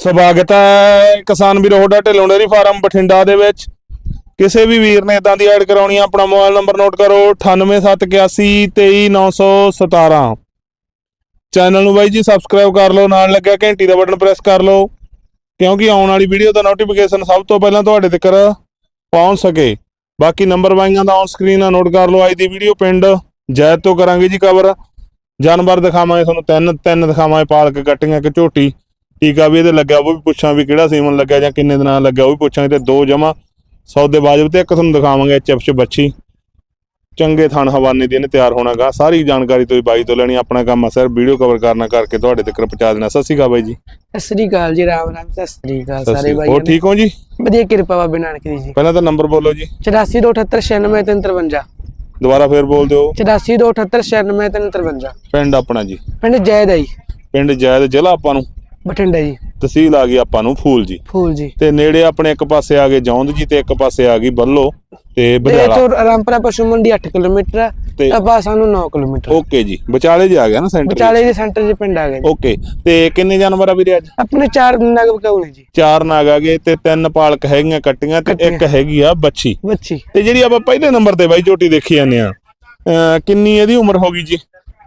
ਸਵਾਗਤ ਹੈ ਕਿਸਾਨ ਵੀਰੋ, ਤੁਹਾਡਾ ਢਿੱਲੋਂ ਫਾਰਮ ਬਠਿੰਡਾ ਦੇ ਵਿੱਚ। ਕਿਸੇ ਵੀ ਵੀਰ ਨੇ ਇਦਾਂ ਦੀ ਐਡ ਕਰਾਉਣੀ ਆ, ਆਪਣਾ ਮੋਬਾਈਲ ਨੰਬਰ ਨੋਟ ਕਰੋ 9871823917 ਚੈਨਲ ਨੂੰ ਬਾਈ ਜੀ ਸਬਸਕ੍ਰਾਈਬ ਕਰ ਲਓ, ਨਾਲ ਲੱਗਿਆ ਘੰਟੀ ਦਾ ਬਟਨ ਪ੍ਰੈਸ ਕਰ ਲਓ, ਕਿਉਂਕਿ ਆਉਣ ਵਾਲੀ ਵੀਡੀਓ ਦਾ ਨੋਟੀਫਿਕੇਸ਼ਨ ਸਭ ਤੋਂ ਪਹਿਲਾਂ ਤੁਹਾਡੇ ਤੱਕ ਪਹੁੰਚ ਸਕੇ। ਬਾਕੀ ਨੰਬਰ ਵਾਈਆਂ ਦਾ ਔਨ ਸਕਰੀਨ ਆ, ਨੋਟ ਕਰ ਲਓ, ਅੱਜ ਦੀ ਵੀਡੀਓ ਪਿੰਡ ਜੈਤ ਤੋਂ ਕਰਾਂਗੇ ਜੀ ਕਵਰ ਜਾਨਵਰ ਦਿਖਾਵਾਂਗੇ ਤੁਹਾਨੂੰ, ਤਿੰਨ ਤਿੰਨ ਦਿਖਾਵਾਂਗੇ, ਪਾਲਕ ਕੱਟੀਆਂ ਇੱਕ ਝੋਟੀ। ਟੀਕਾ ਵੀ ਇਹਦੇ ਲੱਗਿਆ ਉਹ ਵੀ ਪੁੱਛਾਂ ਵੀ ਕਿਹੜਾ ਸੀਮਨ ਲੱਗਿਆ ਜਾਂ ਕਿੰਨੇ ਦਿਨਾਂ ਲੱਗਿਆ ਉਹ ਵੀ ਪੁੱਛਾਂਗੇ ਤੇ ਦੋ ਜਮਾ ਸੌਦੇ ਵਾਜਬ ਤੇ ਇੱਕ ਤੁਹਾਨੂੰ ਦਿਖਾਵਾਂਗੇ ਚਿਪਸ ਬੱਚੀ। ਚੰਗੇ ਥਣ ਹਵਾਨੇ ਦੀ ਇਹਨੇ ਤਿਆਰ ਹੋਣਾਗਾ। ਸਾਰੀ ਜਾਣਕਾਰੀ ਤੁਸੀਂ ਬਾਈ ਤੋਂ ਲੈਣੀ ਆਪਣਾ ਕੰਮ ਆ ਸਰ। ਵੀਡੀਓ ਕਵਰ ਕਰਨਾ ਕਰਕੇ ਤੁਹਾਡੇ ਤੱਕ ਪਹੁੰਚਾ ਦੇਣਾ। ਸਤਿ ਸ਼੍ਰੀ ਅਕਾਲ ਬਾਈ ਜੀ। ਸਤਿ ਸ੍ਰੀ ਅਕਾਲ ਜੀ ਰਾਮ ਰਾਮ ਸਤਿ ਸ੍ਰੀ ਅਕਾਲ ਸਾਰੇ ਭਾਈ ਹੋਰ ਠੀਕ ਹੋ ਜੀ? ਵਧੀਆ ਕਿਰਪਾ ਬਾਬੇ ਨਾਨਕ ਦੀ ਜੀ। ਪਹਿਲਾਂ ਤਾਂ ਨੰਬਰ ਬੋਲੋ ਜੀ। 8428969353 ਦੁਬਾਰਾ ਫੇਰ ਬੋਲ ਦਿਓ। 8428969353 ਪਿੰਡ ਆਪਣਾ ਜੀ। ਪਿੰਡ ਜੈਦ ਆਈ ਪਿੰਡ ਜੈਦ ਜ਼ਿਲ੍ਹਾ ਆਪਾਂ ਨੂੰ। ਬਠਿੰਡਾ ਜੀ। ਤਹਿਸੀਲ ਆ ਗਈ ਆਪਾਂ ਨੂੰ ਫੂਲ ਜੀ। ਫੂਲ ਜੀ। ਤੇ ਨੇੜੇ ਆਪਣੇ ਇੱਕ ਪਾਸੇ ਆ ਗਏ ਜੌਂਦ ਜੀ ਤੇ ਇੱਕ ਪਾਸੇ ਆ ਗਈ ਬੱਲੋ ਤੇ ਬਜਾਲਾ ਤੋਂ ਰਾਮਪੁਰਾ ਪਸ਼ੂ ਮੰਡੀ 8 ਕਿਲੋਮੀਟਰ ਆ ਤੇ ਆਪਾਂ ਸਾਨੂੰ 9 ਕਿਲੋਮੀਟਰ। ਓਕੇ ਜੀ। ਵਿਚਾਲੇ ਜੀ ਆ ਗਿਆ ਨਾ ਸੈਂਟਰ ਵਿਚਾਲੇ ਦੇ ਸੈਂਟਰ ਦੇ ਪਿੰਡ ਆ ਗਏ। ਓਕੇ। ਤੇ ਕਿੰਨੇ ਜਾਨਵਰ ਆ ਵੀਰੇ ਅੱਜ? ਆਪਣੇ ਚਾਰ ਨਗ ਬਕਾਉ ਨੇ ਜੀ। ਚਾਰ ਨਾਗ ਆ ਗਏ ਤੇ ਤਿੰਨ ਪਾਲਕ ਹੈਗੀਆਂ ਕੱਟੀਆਂ ਤੇ ਇੱਕ ਹੈਗੀ ਆ ਬੱਚੀ ਬੱਚੀ ਤੇ ਜਿਹੜੀ ਆਪਾਂ ਪਹਿਲੇ ਨੰਬਰ ਤੇ ਬਾਈ ਝੋਟੀ ਦੇਖੀ ਜਾਂਦੇ ਆ ਕਿੰਨੀ ਇਹਦੀ ਉਮਰ ਹੋ ਗਈ ਜੀ?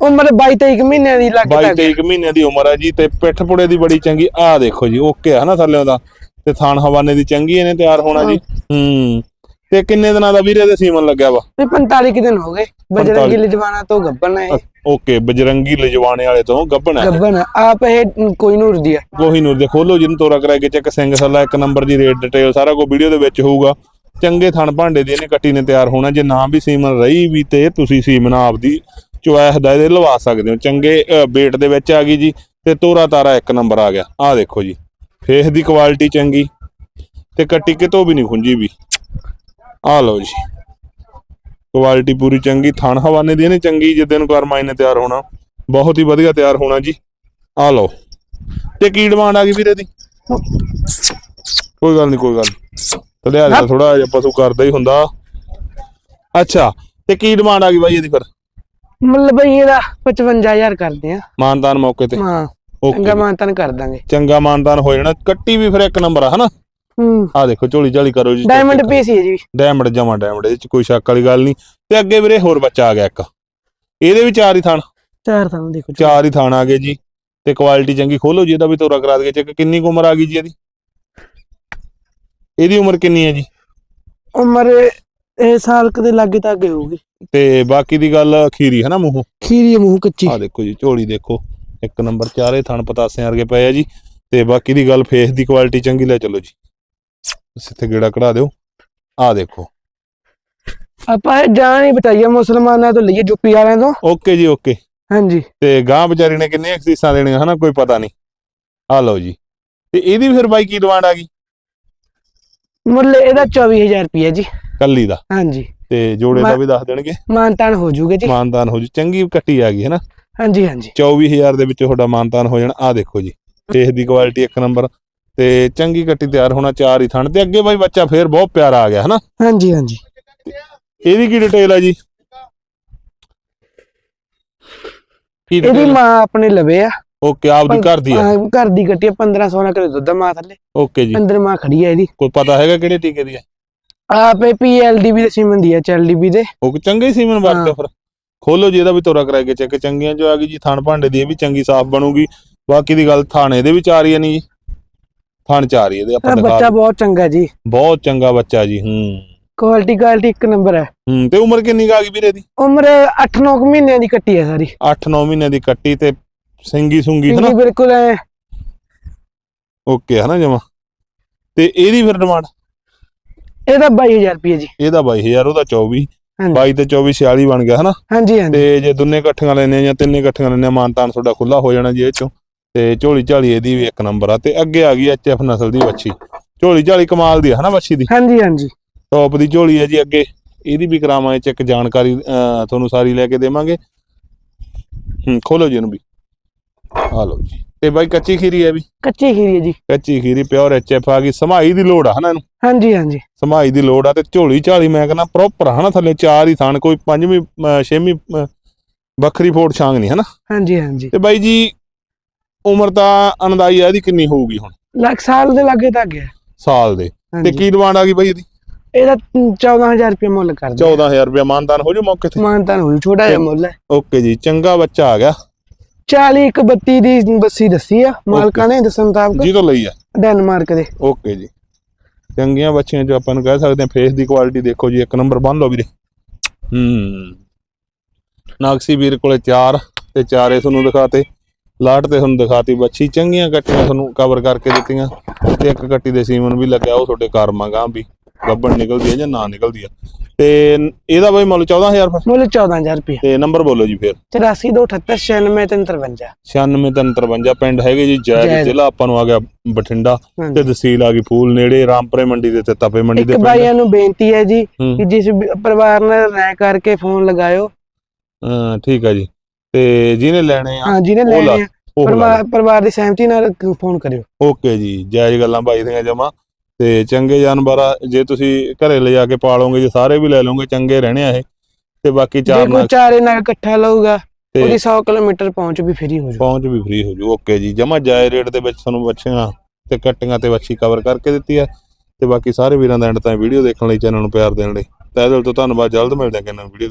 ਉਮਰ 22 23 ਮਹੀਨਿਆਂ ਦੀ ਲੱਗ 22 ਤੱਕ 23 ਮਹੀਨਿਆਂ ਦੀ ਉਮਰ ਆ ਜੀ ਤੇ ਪਿੱਠ ਪੁੜੇ ਦੀ ਬੜੀ ਚੰਗੀ ਆ ਦੇਖੋ ਜੀ ਓਕੇ ਨਾ ਥੱਲੇ ਦਾ ਤੇ। ਥਾਣ ਹਵਾਨੇ ਦੀ ਚੰਗੀ ਇਹਨੇ ਤਿਆਰ ਹੋਣਾ ਜੀ। ਹੂੰ। ਤੇ ਕਿੰਨੇ ਦਿਨਾਂ ਦਾ ਵੀਰੇ ਦੇ ਸੀਮਨ ਲੱਗਿਆ ਵਾ? ਤੇ 45 ਕੁ ਦਿਨ ਹੋ ਗਏ। ਬਜਰੰਗੀ ਲਿਜਵਾਨਾ ਤੋਂ ਗੱਬਨ ਹੈ ਓਕੇ ਬਜਰੰਗੀ ਲਜਵਾਣੇ ਵਾਲੇ ਤੋਂ ਗੱਭਣ ਹੈ ਗੱਬਨ ਆ। ਆਪ ਇਹ ਕੋਈ ਨੂਰ ਦੀ ਆ। ਕੋਹੀ ਨੂਰ ਦੇ ਖੋਲੋ ਜਿਹਨੂੰ ਤੋਰਾ ਕਰਾਏ ਕੇ ਚੈੱਕ ਸਿੰਘ ਸੱਲਾ ਇੱਕ ਨੰਬਰ ਦੀ ਰੇਟ ਡਿਟੇਲ ਸਾਰਾ ਕੁਝ ਵੀਡੀਓ ਦੇ ਵਿੱਚ ਹੋਊਗਾ। ਚੰਗੇ ਥਣ ਭਾਂਡੇ ਦੀ ਇਹਨੇ ਕੱਟੀ ਨੇ ਤਿਆਰ ਹੋਣਾ। ਜੇ ਨਾ ਵੀ ਸੀਮਨ ਰਹੀ ਵੀ ਤੇ ਤੁਸੀਂ ਸੀਮਨ ਆਪਦੀ ਚੁਆਇਸ ਦਾ ਇਹਦੇ ਲਵਾ ਸਕਦੇ ਹੋ। ਚੰਗੇ ਬੇਟ ਦੇ ਵਿੱਚ ਆ ਗਈ ਜੀ ਤੇ ਤੋਰਾ ਤਾਰਾ ਇੱਕ ਨੰਬਰ ਆ ਗਿਆ। ਆਹ ਦੇਖੋ ਜੀ ਫੇਸ ਦੀ ਕੁਆਲਿਟੀ ਚੰਗੀ ਤੇ ਕੱਟੀ ਕਿਤੋਂ ਵੀ ਨਹੀਂ ਖੁੰਜੀ ਵੀ। ਆਹ ਲਓ ਜੀ ਕੁਆਲਿਟੀ ਪੂਰੀ ਚੰਗੀ, ਥਣ ਹਵਾਨੇ ਦੀ ਇਹਨੇ ਚੰਗੀ, ਜਿੱਦੇ ਨੂੰ ਕਰਮਾਈ ਨੇ ਤਿਆਰ ਹੋਣਾ। ਬਹੁਤ ਹੀ ਵਧੀਆ ਤਿਆਰ ਹੋਣਾ ਜੀ। ਆ ਲਓ, ਤੇ ਕੀ ਡਿਮਾਂਡ ਆ ਗਈ ਵੀਰੇ ਦੀ? ਕੋਈ ਗੱਲ ਨਹੀਂ, ਕੋਈ ਗੱਲ ਨੀ। ਤੇ ਥੋੜਾ ਜਿਹਾ ਪਸ਼ੂ ਕਰਦਾ ਹੀ ਹੁੰਦਾ। ਅੱਛਾ, ਤੇ ਕੀ ਡਿਮਾਂਡ ਆ ਗਈ ਬਾਈ ਇਹਦੀ ਫਿਰ? ਮਤਲਬ ਇਹਦਾ 55000 ਕਰਦੇ ਆ ਮਾਨਦਾਨ ਮੌਕੇ ਤੇ। ਹਾਂ ਚੰਗਾ ਮਾਨਤਨ ਕਰ ਦਾਂਗੇ। ਚੰਗਾ ਮਾਨਦਾਨ ਹੋ ਜਾਣਾ। ਕੱਟੀ ਵੀ ਫਿਰ ਇੱਕ ਨੰਬਰ ਆ ਹਨਾ? ਹੂੰ। ਆ ਦੇਖੋ ਝੋਲੀ ਝਾਲੀ ਕਰੋ ਜੀ। ਡਾਇਮੰਡ ਪੀਸ ਹੀ ਹੈ ਜੀ। ਡਾਇਮੰਡ ਜਮਾ ਡਾਇਮੰਡ ਇਹਦੇ ਚ ਕੋਈ ਸ਼ੱਕ ਵਾਲੀ ਗੱਲ ਨਹੀਂ। ਤੇ ਅੱਗੇ ਵੀਰੇ ਹੋਰ ਬੱਚਾ ਆ ਗਿਆ ਇੱਕ। ਇਹਦੇ ਵੀ ਚਾਰ ਹੀ ਥਣ। ਚਾਰ ਤਾਂ ਦੇਖੋ ਚਾਰ। ਹੀ ਥਣ ਆ ਗਏ ਜੀ। ਤੇ ਕੁਆਲਿਟੀ ਚੰਗੀ ਖੋਲੋ ਜੀ ਇਹਦਾ ਵੀ ਤੋਰਾ ਕਰਾ ਦਈਏ। ਚੈੱਕ ਕਿੰਨੀ ਉਮਰ ਆ ਗਈ ਜੀ ਇਹਦੀ? ਇਹਦੀ ਉਮਰ ਕਿੰਨੀ ਹੈ ਜੀ? ਉਮਰ ਇਹ ਸਾਲ ਕਦੇ ਲੱਗੇ ਤਾਂ ਅੱਗੇ ਹੋਊਗੀ। ਤੇ ਬਾਕੀ ਦੀ ਗੱਲ ਅਖੀਰੀ ਹੈ ਨਾ ਮੂੰਹ? ਖੀਰੀ ਮੂੰਹ ਕੱਚੀ। ਆ ਦੇਖੋ ਜੀ ਝੋਲੀ ਦੇਖੋ। ਇੱਕ ਨੰਬਰ ਚਾਰੇ ਥਣ ਪਤਾਸੇ ਵਰਗੇ ਪਏ ਆ ਜੀ। ਤੇ ਬਾਕੀ ਦੀ ਗੱਲ ਫੇਸ ਦੀ ਕੁਆਲਿਟੀ ਚੰਗੀ ਲੈ ਚਲੋ ਜੀ। ਬਸ ਇੱਥੇ ਗੇੜਾ ਕਢਾ ਦਿਓ। ਆ ਦੇਖੋ। ਆਪਾਂ ਇਹ ਜਾਨ ਹੀ ਬਤਾਈਏ ਮੁਸਲਮਾਨਾਂ ਤੋਂ ਲਈਏ ਯੂਪੀ ਵਾਲਿਆਂ ਤੋਂ। ਓਕੇ ਜੀ ਓਕੇ। ਹਾਂਜੀ। ਤੇ ਗਾਂ ਵਿਚਾਰੀ ਨੇ ਕਿੰਨੀਆਂ ਅਕਸੀਸਾਂ ਦੇਣੀਆਂ ਹਨਾ ਕੋਈ ਪਤਾ ਨਹੀਂ। ਆ ਲਓ ਜੀ। ਤੇ ਇਹਦੀ ਫਿਰ ਬਾਈ ਕੀ ਡਿਮਾਂਡ ਆ ਗਈ? ਮੁੱਲ ਇਹਦਾ 24000 ਰੁਪਏ ਜੀ। ਕੱਲੀ ਦਾ। ਹਾਂਜੀ। ਤੇ ਜੋੜੇ ਦਾ ਵੀ ਦੱਸ ਦੇਣਗੇ। ਮਾਨਤਾਨ ਹੋ ਜੂਗੇ ਜੀ। ਮਾਨਦਾਨ ਹੋ ਜੂ। ਚੰਗੀ ਕੱਟੀ ਆ ਗਈ ਹੈ ਨਾ। ਹਾਂਜੀ ਹਾਂਜੀ। 24000 ਦੇ ਵਿੱਚ ਤੁਹਾਡਾ ਮਾਨਦਾਨ ਹੋ ਜਾਣਾ। ਆ ਦੇਖੋ ਜੀ। ਫੇਸ ਦੀ ਕੁਆਲਿਟੀ ਇੱਕ ਨੰਬਰ ਤੇ ਚੰਗੀ ਕੱਟੀ ਤਿਆਰ ਹੋਣਾ ਚਾਰ ਹੀ ਥਣ। ਤੇ ਅੱਗੇ ਬਾਈ ਬੱਚਾ ਫੇਰ ਬਹੁਤ ਪਿਆਰਾ ਆ ਗਿਆ ਹਨਾ ਹਾਂਜੀ ਹਾਂਜੀ। ਇਹਦੀ ਕੀ ਡਿਟੇਲ ਆ ਜੀ? ਇਹਦੀ? ਮਾਂ ਆਪਣੇ ਲਵੇ ਆ। ਓਕੇ ਆਪਦੀ ਘਰ ਦੀ ਆ। ਘਰ ਦੀ ਗੱਟੀ 15 16 ਕਿਲੋ ਦੁੱਧ ਆ ਮਾਂ ਥੱਲੇ। ਓਕੇ ਜੀ। ਅੰਦਰ ਮਾਂ ਖੜੀ ਆ ਇਹਦੀ। ਕੋਈ ਪਤਾ ਹੈਗਾ ਕਿਹੜੇ ਟੀਕੇ ਦੀ ਆ? ਆਪੇ ਪੀਐਲਡੀਬੀ ਦੇ ਸੀਮਨ ਦੀ ਆ ਚੈਲਡੀਬੀ ਦੇ। ਉਹ ਚੰਗੇ ਹੀ ਸੀਮਨ ਵਰਤੇ ਹਾਂ। ਫਿਰ। ਖੋਲੋ ਜੀ ਇਹਦਾ ਵੀ ਤੋਰਾ ਕਰਾ ਕੇ ਚੈੱਕ ਚੰਗੀਆਂ ਜੋ ਆ ਗਈ ਜੀ ਥਣ ਭਾਂਡੇ ਦੀ ਇਹ ਵੀ ਚੰਗੀ ਸਾਫ਼ ਬਣੂਗੀ। ਬਾਕੀ ਦੀ ਗੱਲ ਥਾਣੇ ਦੇ ਵਿੱਚ ਆ ਰਹੀ ਹੈ ਨਹੀਂ ਜੀ। ਥਣ ਚ ਆ ਰਹੀ ਹੈ ਇਹਦੇ ਆਪਾਂ ਦਿਖਾ ਬੱਚਾ ਬਹੁਤ ਚੰਗਾ ਜੀ। ਬਹੁਤ ਚੰਗਾ ਬੱਚਾ ਜੀ ਹੂੰ। ਕੁਆਲਿਟੀ ਕੁਆਲਿਟੀ ਇੱਕ ਨੰਬਰ ਹੈ। ਹੂੰ ਤੇ ਉਮਰ ਕਿੰਨੀ ਕੁ ਆ ਗਈ ਵੀਰੇ ਦੀ ਉਮਰ 8-9 ਮਹੀਨਿਆਂ ਦੀ ਕੱਟੀ ਹੈ ਸਾਰੀ। 8-9 ਮਹੀਨੇ ਦੀ ਕੱਟੀ ਤੇ ਸਿੰਗੀ ਸੁੰਗੀ ਹੈ ਨਾ ਪਿੰਗੀ ਬਿਲਕੁਲ ਐ। ਓਕੇ ਹੈ ਨਾ ਜਮਾ। ਤੇ ਇਹਦੀ ਫਿਰ ਡਿਮਾਂਡ? ਇਹਦਾ 22000 ਰੁਪਏ ਜੀ। ਇਹਦਾ 22000 ਉਹਦਾ 24 ਹਾਂਜੀ। 22 ਤੇ 24 46 ਬਣ ਗਿਆ ਹਨਾ? ਹਾਂਜੀ ਹਾਂਜੀ। ਤੇ ਜੇ ਦੋਨੇ ਇਕੱਠੀਆਂ ਲੈਣੇ ਜਾਂ ਤਿੰਨੇ ਇਕੱਠੀਆਂ ਲੈਣੇ ਮਾਨਤਾਨ ਤੁਹਾਡਾ ਖੁੱਲਾ ਹੋ ਜਾਣਾ ਜੀ ਇਹ ਚੋਂ। ਤੇ ਝੋਲੀ ਝਾਲੀ ਇਹਦੀ ਵੀ ਇੱਕ ਨੰਬਰ ਆ। ਤੇ ਅੱਗੇ ਆ ਗਈ ਐਚਐਫ ਨਸਲ ਦੀ ਵੱਛੀ। ਝੋਲੀ ਝਾਲੀ ਕਮਾਲ ਦੀ ਆ ਹਨਾ ਵੱਛੀ ਦੀ? ਹਾਂਜੀ ਹਾਂਜੀ। ਟੌਪ ਦੀ ਝੋਲੀ ਹੈ ਜੀ ਅੱਗੇ। ਇਹਦੀ ਵੀ ਕਰਾਵਾਂਗੇ ਚੈੱਕ ਜਾਣਕਾਰੀ ਅਹ, ਤੁਹਾਨੂੰ ਸਾਰੀ ਲੈ ਕੇ ਦੇਵਾਂਗੇ। ਹੂੰ ਖੋਲੋ ਜੀ ਇਹਨੂੰ ਵੀ। ਆ ਲਓ ਜੀ। ਤੇ ਬਾਈ ਕੱਚੀ ਖੀਰੀ ਹੈ ਵੀ? ਕੱਚੀ ਖੀਰੀ ਹੈ ਜੀ। ਕੱਚੀ ਖੀਰੀ ਪਿਓਰ ਐਚਐਫ ਆ ਗਈ ਸਮਾਈ ਦੀ ਲੋੜ ਆ ਹਨਾ ਇਹਨੂੰ? ਹਾਂਜੀ ਹਾਂਜੀ। ਸਮਾਈ ਦੀ ਲੋੜ ਆ ਤੇ ਝੋਲੀ ਝਾਲੀ ਮੈਂ ਕਹਿੰਦਾ ਪ੍ਰੋਪਰ ਹਨਾ ਥੱਲੇ ਚਾਰ ਹੀ ਥਾਣ ਕੋਈ ਪੰਜਵੀਂ ਛੇਵੀਂ ਵੱਖਰੀ ਫੋੜ ਛਾਂਗ ਨਹੀਂ ਹਨਾ? ਹਾਂਜੀ ਹਾਂਜੀ। ਤੇ ਬਾਈ ਜੀ ਉਮਰ ਤਾਂ ਅਨਦਾਈ ਆ ਇਹਦੀ ਕਿੰਨੀ ਹੋਊਗੀ ਹੁਣ? ਲੱਖ ਸਾਲ ਦੇ ਲਾਗੇ ਤੱਕ ਗਿਆ ਸਾਲ ਦੇ। ਤੇ ਕੀ ਡਿਮਾਂਡ ਆ ਗਈ ਬਾਈ ਇਹਦੀ? ਇਹਦਾ 14000 ਰੁਪਏ ਮੁੱਲ ਕਰਦੇ। 14000 ਰੁਪਏ ਮਾਨਦਾਨ ਹੋ ਜੂ ਮੌਕੇ ਤੇ? ਮਾਨਤਾਨ ਹੋਈ ਛੋਟਾ ਜਿਹਾ ਮੁੱਲ ਹੈ। ਓਕੇ ਜੀ ਚੰਗਾ ਬੱਚਾ ਆ ਗਿਆ। 40 ਇੱਕ 32 ਦੀ ਬੱਸੀ ਦੱਸੀ ਆ ਮਾਲਕਾਂ ਨੇ ਦੱਸਣ ਮੁਤਾਬਕ ਜੀ ਤੋਂ ਲਈ ਆ। ਡੈਨਮਾਰਕ ਦੇ। ਓਕੇ ਜੀ। ਚੰਗੀਆਂ ਬੱਚੀਆਂ ਜੋ ਆਪਾਂ ਨੂੰ ਕਹਿ ਸਕਦੇ ਹਾਂ ਫੇਸ ਦੀ ਕੁਆਲਿਟੀ ਦੇਖੋ ਜੀ ਇੱਕ ਨੰਬਰ ਬੰਨ ਲਓ ਵੀਰੇ। ਹੂੰ। ਨਾਗਸੀ ਵੀਰ ਕੋਲੇ ਚਾਰ ਤੇ ਚਾਰੇ ਤੁਹਾਨੂੰ ਦਿਖਾਤੇ। ਲਾਟ ਤੇ ਤੁਹਾਨੂੰ ਦਿਖਾਤੀ ਬੱਚੀ ਚੰਗੀਆਂ ਕੱਟੀਆਂ ਤੁਹਾਨੂੰ ਕਵਰ ਕਰਕੇ ਦਿੱਤੀਆਂ। ਤੇ ਇੱਕ ਕੱਟੀ ਦੇ ਸੀਮਨ ਵੀ ਲੱਗਿਆ ਉਹ ਤੁਹਾਡੇ ਕਰਮਾਂਗਾ ਵੀ। ਗੱਬਣ ਨਿਕਲਦੀ ਹੈ ਜਾਂ ਨਾ ਨਿਕਲਦੀ ਆ? ਤੇ ਇਹਦਾ ਬਈ ਮੁੱਲ 14000 ਫਿਰ? ਮੁੱਲ 14000 ਰੁਪਏ ਤੇ ਨੰਬਰ ਬੋਲੋ ਜੀ ਫਿਰ। 8428969353 9653 ਪਿੰਡ ਹੈਗੇ ਜੀ ਜੈਦ। ਜ਼ਿਲ੍ਹਾ ਆਪਾਂ ਨੂੰ ਆ ਗਿਆ ਬਠਿੰਡਾ। ਤੇ ਤਹਿਸੀਲ ਆ ਗਈ ਫੂਲ ਨੇੜੇ ਰਾਮਪੁਰੇ ਮੰਡੀ ਦੇ ਤੇ ਤਪੇ ਮੰਡੀ ਦੇ ਇੱਕ ਬਾਈਆਂ ਨੂੰ ਬੇਨਤੀ ਹੈ ਜੀ ਹੂੰ। ਕਿ ਜਿਸ ਪਰਿਵਾਰ ਨਾਲ ਰਾਇ ਕਰਕੇ ਫੋਨ ਲਗਾਇਓ। ਹਾਂ ਠੀਕ ਆ ਜੀ। ਤੇ ਜਿਹਨੇ ਲੈਣੇ ਆ ਹਾਂ ਜਿਹਨੇ ਲੈਣੇ ਆ ਪਰਿਵਾਰ ਦੀ ਸਹਿਮਤੀ ਨਾਲ ਫੋਨ ਕਰਿਓ। ਓਕੇ ਜੀ ਜਾਇਜ਼ ਗੱਲਾਂ ਬਾਈ ਦੀਆਂ ਜਮਾ। ਤੇ ਚੰਗੇ ਜਾਨਵਰ ਆ ਜੇ ਤੁਸੀਂ ਘਰੇ ਲਿਜਾ ਕੇ ਪਾਲੋਗੇ ਜੇ ਸਾਰੇ ਵੀ ਲੈ ਲਓਗੇ ਚੰਗੇ ਰਹਿਣੇ ਆ ਇਹ। ਤੇ ਬਾਕੀ ਜੇ ਚਾਰ ਕੋਈ ਨਾਲ ਚਾਰੇ ਨਾਲ ਇਕੱਠਾ ਲਊਗਾ ਤੇ ਉਹਦੀ 100 ਕਿਲੋਮੀਟਰ ਪਹੁੰਚ ਵੀ ਫ੍ਰੀ ਹੋ ਜਾਊ। ਪਹੁੰਚ ਵੀ ਫ੍ਰੀ ਹੋ ਜੂ ਓਕੇ ਜੀ। ਜਮਾ ਜਾਇਜ਼ ਰੇਟ ਦੇ ਵਿੱਚ ਤੁਹਾਨੂੰ ਬੱਚੀਆਂ ਤੇ ਕੱਟੀਆਂ ਤੇ ਵੱਛੀ ਕਵਰ ਕਰਕੇ ਦਿੱਤੀ ਆ। ਤੇ ਬਾਕੀ ਸਾਰੇ ਵੀਰਾਂ ਦਾ ਐਂਡ ਤਾਂ ਵੀਡੀਓ ਦੇਖਣ ਲਈ ਚੈਨਲ ਨੂੰ ਪਿਆਰ ਦੇਣ ਲਈ। ਤਹਿ ਦਿਲ ਤੋਂ ਧੰਨਵਾਦ ਜਲਦ ਮਿਲਦੇ ਹਾਂ ਕਿੰਨਾ ਵੀਡੀਓ